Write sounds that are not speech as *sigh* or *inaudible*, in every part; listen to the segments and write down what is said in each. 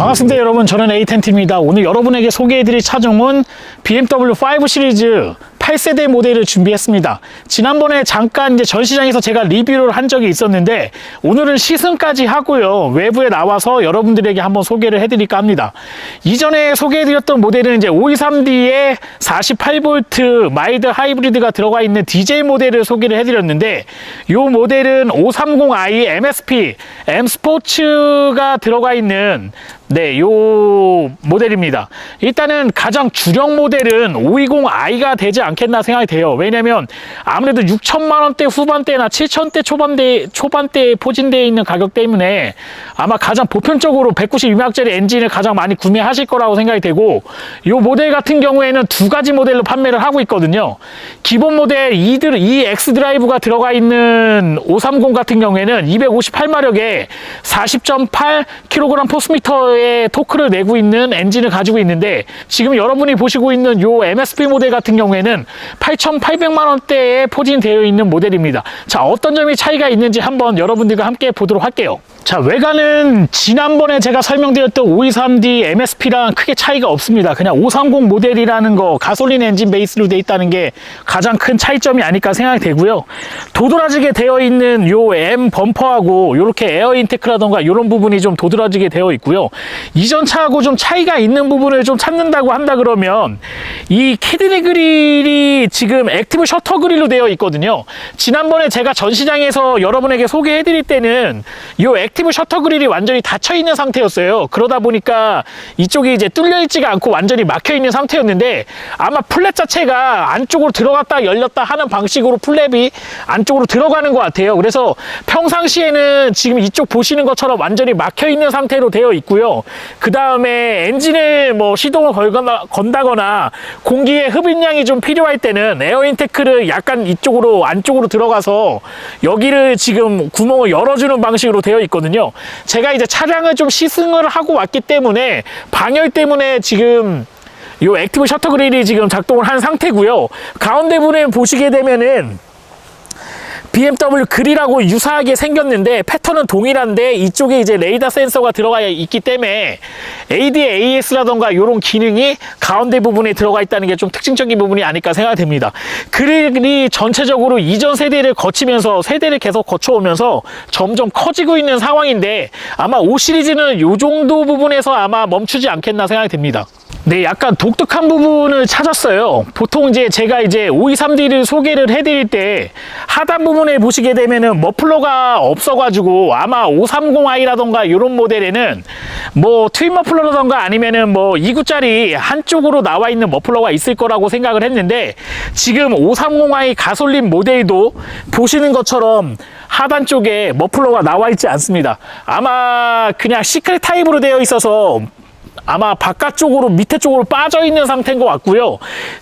반갑습니다 여러분. 저는 에이텐트입니다. 오늘 여러분에게 소개해드릴 차종은 BMW 5 시리즈 8세대 모델을 준비했습니다. 지난번에 잠깐 이제 전시장에서 제가 리뷰를 한 적이 있었는데 오늘은 시승까지 하고요. 외부에 나와서 여러분들에게 한번 소개를 해드릴까 합니다. 이전에 소개해드렸던 모델은 이제 523D에 48V 마이드 하이브리드가 들어가 있는 DJ 모델을 소개를 해드렸는데 이 모델은 530i MSP M 스포츠가 들어가 있는 네, 요 모델입니다. 일단은 가장 주력 모델은 520i가 되지 않겠나 생각이 돼요. 왜냐면 아무래도 6천만 원대 후반대나 7천대 초반대 초반대에 포진되어 있는 가격 때문에 아마 가장 보편적으로 192마력짜리 엔진을 가장 많이 구매하실 거라고 생각이 되고 요 모델 같은 경우에는 두 가지 모델로 판매를 하고 있거든요. 기본 모델 드- E X 드라이브가 들어가 있는 530 같은 경우에는 258마력에 40.8kg 포스미터의 토크를 내고 있는 엔진을 가지고 있는데 지금 여러분이 보시고 있는 요 MSP 모델 같은 경우에는 8,800만 원대에 포진되어 있는 모델입니다. 자, 어떤 점이 차이가 있는지 한번 여러분들과 함께 보도록 할게요. 자, 외관은 지난번에 제가 설명드렸던 523D MSP랑 크게 차이가 없습니다. 그냥 530 모델이라는 거 가솔린 엔진 베이스로 되어 있다는 게 가장 큰 차이점이 아닐까 생각이 되고요. 도드라지게 되어 있는 요 M 범퍼하고 요렇게 에어 인테크라던가 이런 부분이 좀 도드라지게 되어 있고요. 이전 차하고 좀 차이가 있는 부분을 좀 찾는다고 한다 그러면 이 캐디니 그릴이 지금 액티브 셔터 그릴로 되어 있거든요. 지난번에 제가 전시장에서 여러분에게 소개해 드릴 때는 요 액티브 셔터 그릴이 완전히 닫혀 있는 상태였어요. 그러다 보니까 이쪽이 이제 뚫려 있지가 않고 완전히 막혀 있는 상태였는데 아마 플랩 자체가 안쪽으로 들어갔다 열렸다 하는 방식으로 플랩이 안쪽으로 들어가는 것 같아요. 그래서 평상시에는 지금 이쪽 보시는 것처럼 완전히 막혀 있는 상태로 되어 있고요. 그 다음에 엔진을 뭐 시동을 걸거나, 건다거나 공기의 흡입량이 좀 필요할 때는 에어 인테크를 약간 이쪽으로 안쪽으로 들어가서 여기를 지금 구멍을 열어주는 방식으로 되어 있거든요. 제가 이제 차량을 좀 시승을 하고 왔기 때문에 방열 때문에 지금 요 액티브 셔터 그릴이 지금 작동을 한 상태고요. 가운데 부분에 보시게 되면은 BMW 그릴하고 유사하게 생겼는데 패턴은 동일한데 이쪽에 이제 레이더 센서가 들어가 있기 때문에 ADAS라던가 이런 기능이 가운데 부분에 들어가 있다는 게 좀 특징적인 부분이 아닐까 생각됩니다. 그릴이 전체적으로 이전 세대를 거치면서 세대를 계속 거쳐오면서 점점 커지고 있는 상황인데 아마 5 시리즈는 이 정도 부분에서 아마 멈추지 않겠나 생각이 됩니다. 네, 약간 독특한 부분을 찾았어요. 보통 이제 제가 이제 523D를 소개를 해드릴 때 하단 부분에 보시게 되면은 머플러가 없어가지고 아마 530i라던가 이런 모델에는 뭐 트윈 머플러라던가 아니면은 뭐 2구짜리 한쪽으로 나와 있는 머플러가 있을 거라고 생각을 했는데 지금 530i 가솔린 모델도 보시는 것처럼 하단 쪽에 머플러가 나와 있지 않습니다. 아마 그냥 시크릿 타입으로 되어 있어서 아마 바깥쪽으로 밑에 쪽으로 빠져 있는 상태인 것 같고요.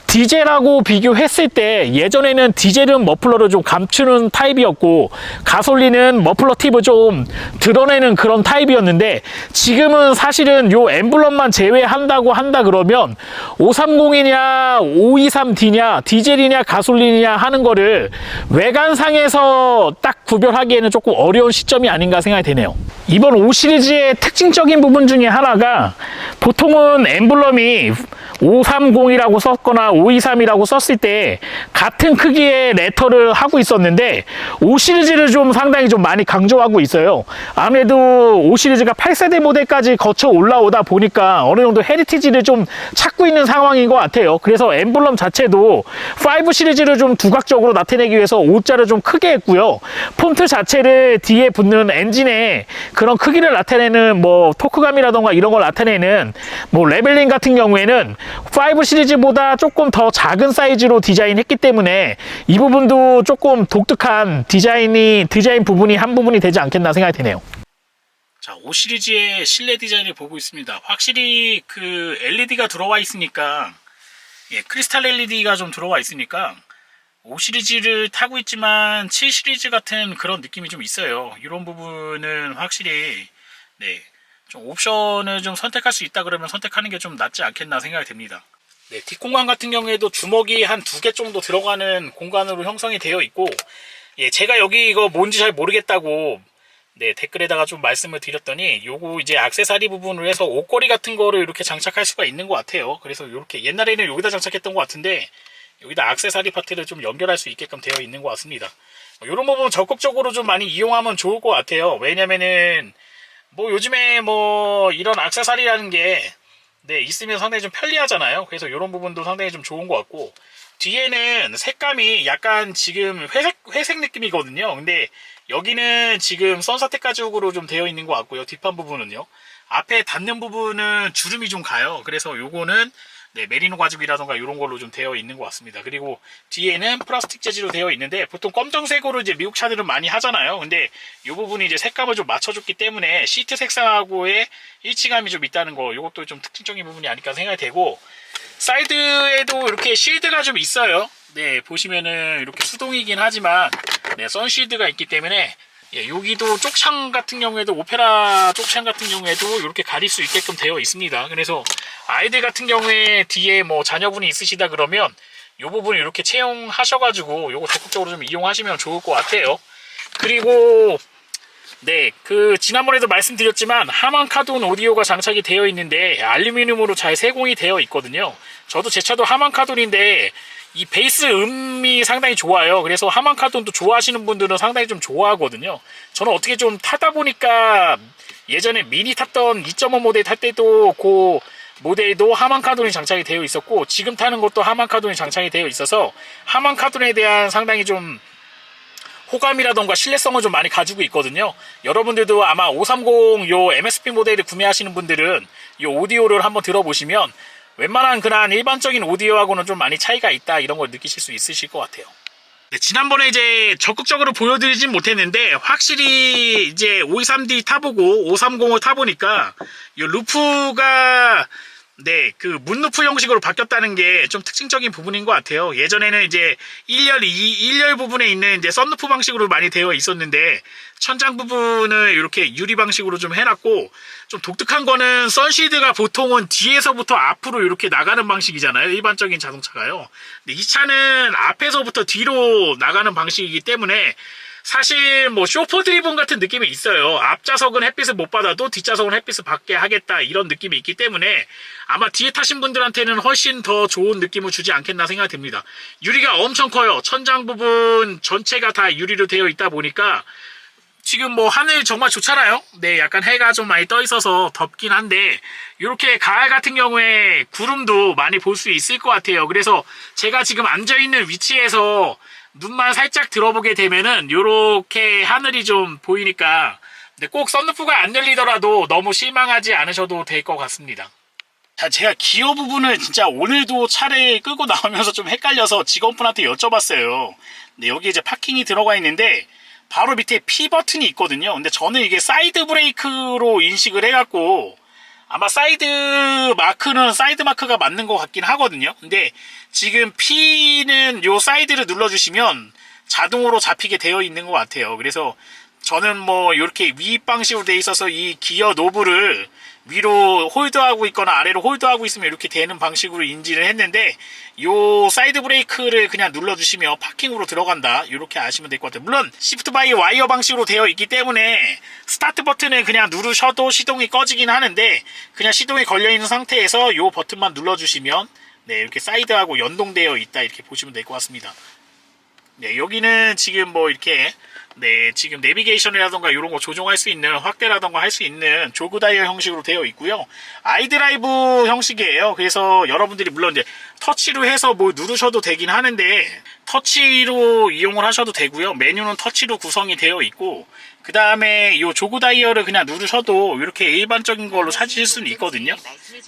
디젤하고 비교했을 때 예전에는 디젤은 머플러를 좀 감추는 타입이었고 가솔린은 머플러 팁을 좀 드러내는 그런 타입이었는데 지금은 사실은 요 엠블럼만 제외한다고 한다 그러면 530이냐 523D냐 디젤이냐 가솔린이냐 하는 거를 외관상에서 딱 구별하기에는 조금 어려운 시점이 아닌가 생각이 되네요. 이번 5 시리즈의 특징적인 부분 중에 하나가 보통은 엠블럼이 530이라고 썼거나 523이라고 썼을 때 같은 크기의 레터를 하고 있었는데 5 시리즈를 좀 상당히 좀 많이 강조하고 있어요. 아무래도 5 시리즈가 8세대 모델까지 거쳐 올라오다 보니까 어느 정도 헤리티지를 좀 찾고 있는 상황인 것 같아요. 그래서 엠블럼 자체도 5 시리즈를 좀 두각적으로 나타내기 위해서 5자를 좀 크게 했고요. 폰트 자체를 뒤에 붙는 엔진에 그런 크기를 나타내는 뭐 토크감이라던가 이런 걸 나타내는 뭐 레벨링 같은 경우에는 5 시리즈보다 조금 더 작은 사이즈로 디자인했기 때문에 이 부분도 조금 독특한 디자인이 디자인 부분이 한 부분이 되지 않겠나 생각이 드네요. 자, 5 시리즈의 실내 디자인을 보고 있습니다. 확실히 그 LED가 들어와 있으니까 예, 크리스탈 LED가 좀 들어와 있으니까 5 시리즈를 타고 있지만 7 시리즈 같은 그런 느낌이 좀 있어요. 이런 부분은 확실히 네, 좀 옵션을 좀 선택할 수 있다 그러면 선택하는 게 좀 낫지 않겠나 생각이 됩니다. 네, 뒷공간 같은 경우에도 주먹이 한 두 개 정도 들어가는 공간으로 형성이 되어 있고, 예, 제가 여기 이거 뭔지 잘 모르겠다고, 네, 댓글에다가 좀 말씀을 드렸더니 요거 이제 액세서리 부분을 해서 옷걸이 같은 거를 이렇게 장착할 수가 있는 것 같아요. 그래서 이렇게 옛날에는 여기다 장착했던 것 같은데 여기다 액세서리 파트를 좀 연결할 수 있게끔 되어 있는 것 같습니다. 이런 부분 적극적으로 좀 많이 이용하면 좋을 것 같아요. 왜냐면은 뭐 요즘에 뭐 이런 액세서리라는 게 네, 있으면 상당히 좀 편리하잖아요. 그래서 이런 부분도 상당히 좀 좋은 것 같고 뒤에는 색감이 약간 지금 회색 회색 느낌이거든요. 근데 여기는 지금 선사태 가죽으로 좀 되어 있는 것 같고요. 뒷판 부분은요. 앞에 닿는 부분은 주름이 좀 가요. 그래서 요거는 네, 메리노 가죽이라던가 이런 걸로 좀 되어 있는 것 같습니다. 그리고 뒤에는 플라스틱 재질로 되어 있는데 보통 검정색으로 이제 미국 차들은 많이 하잖아요. 근데 이 부분이 이제 색감을 좀 맞춰줬기 때문에 시트 색상하고의 일치감이 좀 있다는 거 이것도 좀 특징적인 부분이 아닐까 생각이 되고 사이드에도 이렇게 쉴드가 좀 있어요. 네, 보시면은 이렇게 수동이긴 하지만 네, 선쉴드가 있기 때문에 예, 여기도 쪽창 같은 경우에도 오페라 쪽창 같은 경우에도 이렇게 가릴 수 있게끔 되어 있습니다. 그래서 아이들 같은 경우에 뒤에 뭐 자녀분이 있으시다 그러면 이 부분을 이렇게 채용하셔가지고 요거 적극적으로 좀 이용하시면 좋을 것 같아요. 그리고 네, 그 지난번에도 말씀드렸지만 하만 카돈 오디오가 장착이 되어 있는데 알루미늄으로 잘 세공이 되어 있거든요. 저도 제 차도 하만 카돈인데 이 베이스 음이 상당히 좋아요. 그래서 하만카돈도 좋아하시는 분들은 상당히 좀 좋아하거든요. 저는 어떻게 좀 타다 보니까 예전에 미니 탔던 2.5 모델 탈 때도 그 모델도 하만카돈이 장착이 되어 있었고 지금 타는 것도 하만카돈이 장착이 되어 있어서 하만카돈에 대한 상당히 좀 호감이라던가 신뢰성을 좀 많이 가지고 있거든요. 여러분들도 아마 530 요 MSP 모델을 구매하시는 분들은 이 오디오를 한번 들어보시면 웬만한 그런 일반적인 오디오하고는 좀 많이 차이가 있다 이런 걸 느끼실 수 있으실 것 같아요. 네, 지난번에 이제 적극적으로 보여드리진 못했는데 확실히 이제 523D 타보고 530을 타보니까 이 루프가 네, 그 문루프 형식으로 바뀌었다는 게 좀 특징적인 부분인 것 같아요. 예전에는 이제 1열, 2, 1열 부분에 있는 이제 썬루프 방식으로 많이 되어 있었는데 천장 부분을 이렇게 유리 방식으로 좀 해놨고 좀 독특한 거는 선시드가 보통은 뒤에서부터 앞으로 이렇게 나가는 방식이잖아요. 일반적인 자동차가요. 근데 이 차는 앞에서부터 뒤로 나가는 방식이기 때문에 사실 뭐 쇼퍼 드리븐 같은 느낌이 있어요. 앞좌석은 햇빛을 못 받아도 뒷좌석은 햇빛을 받게 하겠다 이런 느낌이 있기 때문에 아마 뒤에 타신 분들한테는 훨씬 더 좋은 느낌을 주지 않겠나 생각이 듭니다. 유리가 엄청 커요. 천장 부분 전체가 다 유리로 되어 있다 보니까 지금 뭐 하늘 정말 좋잖아요. 네, 약간 해가 좀 많이 떠 있어서 덥긴 한데 이렇게 가을 같은 경우에 구름도 많이 볼 수 있을 것 같아요. 그래서 제가 지금 앉아 있는 위치에서 눈만 살짝 들어보게 되면은 이렇게 하늘이 좀 보이니까 꼭 썬루프가 안 열리더라도 너무 실망하지 않으셔도 될 것 같습니다. 자, 제가 기어 부분을 진짜 오늘도 차를 끌고 나오면서 좀 헷갈려서 직원분한테 여쭤봤어요. 근데 여기 이제 파킹이 들어가 있는데 바로 밑에 P 버튼이 있거든요. 근데 저는 이게 사이드 브레이크로 인식을 해갖고 아마 사이드 마크는 사이드 마크가 맞는 것 같긴 하거든요. 근데 지금 P는 요 사이드를 눌러주시면 자동으로 잡히게 되어 있는 것 같아요. 그래서 저는 뭐 이렇게 위 방식으로 돼 있어서 이 기어 노브를 위로 홀드하고 있거나 아래로 홀드하고 있으면 이렇게 되는 방식으로 인지를 했는데 요 사이드 브레이크를 그냥 눌러주시면 파킹으로 들어간다. 이렇게 아시면 될 것 같아요. 물론 시프트 바이 와이어 방식으로 되어 있기 때문에 스타트 버튼을 그냥 누르셔도 시동이 꺼지긴 하는데 그냥 시동이 걸려있는 상태에서 요 버튼만 눌러주시면 네 이렇게 사이드하고 연동되어 있다. 이렇게 보시면 될 것 같습니다. 네, 여기는 지금 뭐 이렇게 네, 지금 내비게이션이라던가 이런 거 조정할 수 있는 확대라던가 할 수 있는 조그 다이얼 형식으로 되어 있고요. 아이드라이브 형식이에요. 그래서 여러분들이 물론 이제 터치로 해서 뭐 누르셔도 되긴 하는데 터치로 이용을 하셔도 되고요. 메뉴는 터치로 구성이 되어 있고 그 다음에 이 조그 다이얼을 그냥 누르셔도 이렇게 일반적인 걸로 찾으실 수는 있거든요.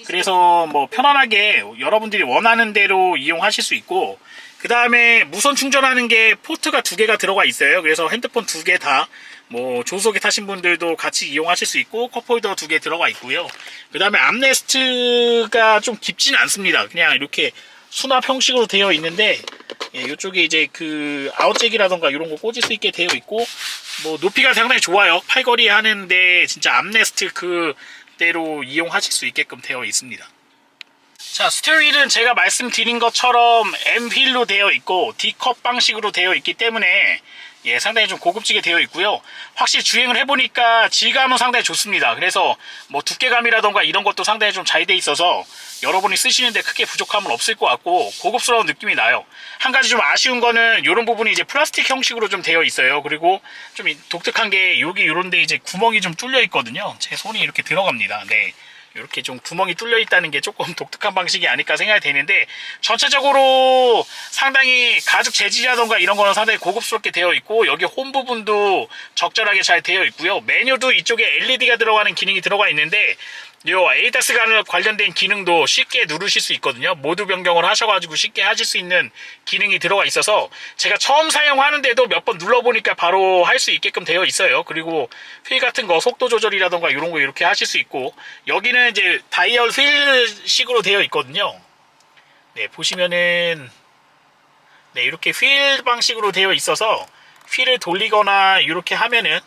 그래서 뭐 편안하게 여러분들이 원하는 대로 이용하실 수 있고 그 다음에 무선 충전하는 게 포트가 두 개가 들어가 있어요. 그래서 핸드폰 두 개 다 뭐 조속에 타신 분들도 같이 이용하실 수 있고 컵홀더 두 개 들어가 있고요. 그 다음에 암레스트가 좀 깊지는 않습니다. 그냥 이렇게 수납 형식으로 되어 있는데 예, 이쪽에 이제 그 아웃잭이라던가 이런 거 꽂을 수 있게 되어 있고 뭐 높이가 상당히 좋아요. 팔걸이 하는데 진짜 암레스트 그대로 이용하실 수 있게끔 되어 있습니다. 자, 스티어휠은 제가 말씀드린 것처럼 M 휠로 되어 있고 D컵 방식으로 되어 있기 때문에 예, 상당히 좀 고급지게 되어 있고요. 확실히 주행을 해보니까 질감은 상당히 좋습니다. 그래서 뭐 두께감이라던가 이런 것도 상당히 좀 잘 돼 있어서 여러분이 쓰시는데 크게 부족함은 없을 것 같고 고급스러운 느낌이 나요. 한 가지 좀 아쉬운 거는 이런 부분이 이제 플라스틱 형식으로 좀 되어 있어요. 그리고 좀 이- 독특한 게 여기 이런데 이제 구멍이 좀 뚫려 있거든요. 제 손이 이렇게 들어갑니다. 네. 이렇게 좀 구멍이 뚫려 있다는 게 조금 *laughs* 독특한 방식이 아닐까 생각이 되는데 전체적으로 상당히 가죽 재질이라던가 이런 거는 상당히 고급스럽게 되어 있고 여기 홈 부분도 적절하게 잘 되어 있고요. 메뉴도 이쪽에 LED가 들어가는 기능이 들어가 있는데 요 에이다스가 관련된 기능도 쉽게 누르실 수 있거든요. 모드 변경을 하셔가지고 쉽게 하실 수 있는 기능이 들어가 있어서 제가 처음 사용하는데도 몇 번 눌러보니까 바로 할 수 있게끔 되어 있어요. 그리고 휠 같은 거 속도 조절이라던가 이런 거 이렇게 하실 수 있고 여기는 이제 다이얼 휠식으로 되어 있거든요. 네 보시면은 네 이렇게 휠 방식으로 되어 있어서 휠을 돌리거나 이렇게 하면은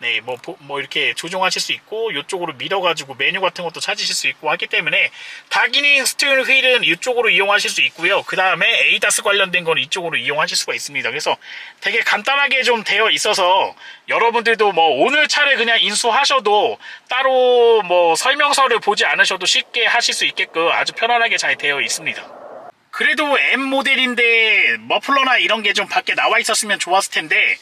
네, 뭐, 보- 뭐, 이렇게 조정하실 수 있고, 이쪽으로 밀어가지고 메뉴 같은 것도 찾으실 수 있고 하기 때문에, 다기닝 스티어링 휠은 이쪽으로 이용하실 수 있고요. 그 다음에 에이다스 관련된 건 이쪽으로 이용하실 수가 있습니다. 그래서 되게 간단하게 좀 되어 있어서, 여러분들도 뭐, 오늘 차를 그냥 인수하셔도, 따로 뭐, 설명서를 보지 않으셔도 쉽게 하실 수 있게끔 아주 편안하게 잘 되어 있습니다. 그래도 M 모델인데 머플러나 이런 게 좀 밖에 나와 있었으면 좋았을 텐데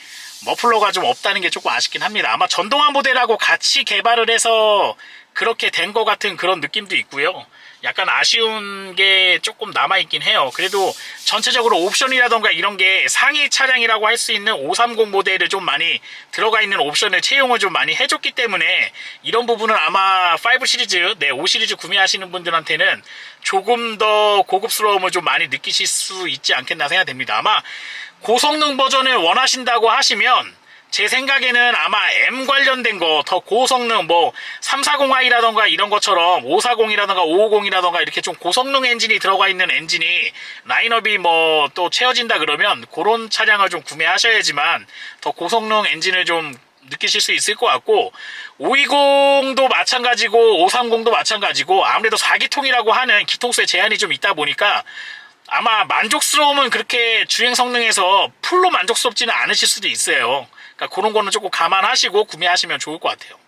머플러가 좀 없다는 게 조금 아쉽긴 합니다. 아마 전동화 모델하고 같이 개발을 해서 그렇게 된 것 같은 그런 느낌도 있고요. 약간 아쉬운 게 조금 남아있긴 해요. 그래도 전체적으로 옵션이라던가 이런 게 상위 차량이라고 할 수 있는 530 모델을 좀 많이 들어가 있는 옵션을 채용을 좀 많이 해줬기 때문에 이런 부분은 아마 5 시리즈, 네, 5 시리즈 구매하시는 분들한테는 조금 더 고급스러움을 좀 많이 느끼실 수 있지 않겠나 생각됩니다. 아마 고성능 버전을 원하신다고 하시면 제 생각에는 아마 M 관련된 거 더 고성능 뭐 340i라던가 이런 것처럼 540이라던가 550이라던가 이렇게 좀 고성능 엔진이 들어가 있는 엔진이 라인업이 뭐 또 채워진다 그러면 그런 차량을 좀 구매하셔야지만 더 고성능 엔진을 좀 느끼실 수 있을 것 같고 520도 마찬가지고 530도 마찬가지고 아무래도 4기통이라고 하는 기통수의 제한이 좀 있다 보니까 아마 만족스러움은 그렇게 주행 성능에서 풀로 만족스럽지는 않으실 수도 있어요. 그러니까 그런 거는 조금 감안하시고 구매하시면 좋을 것 같아요.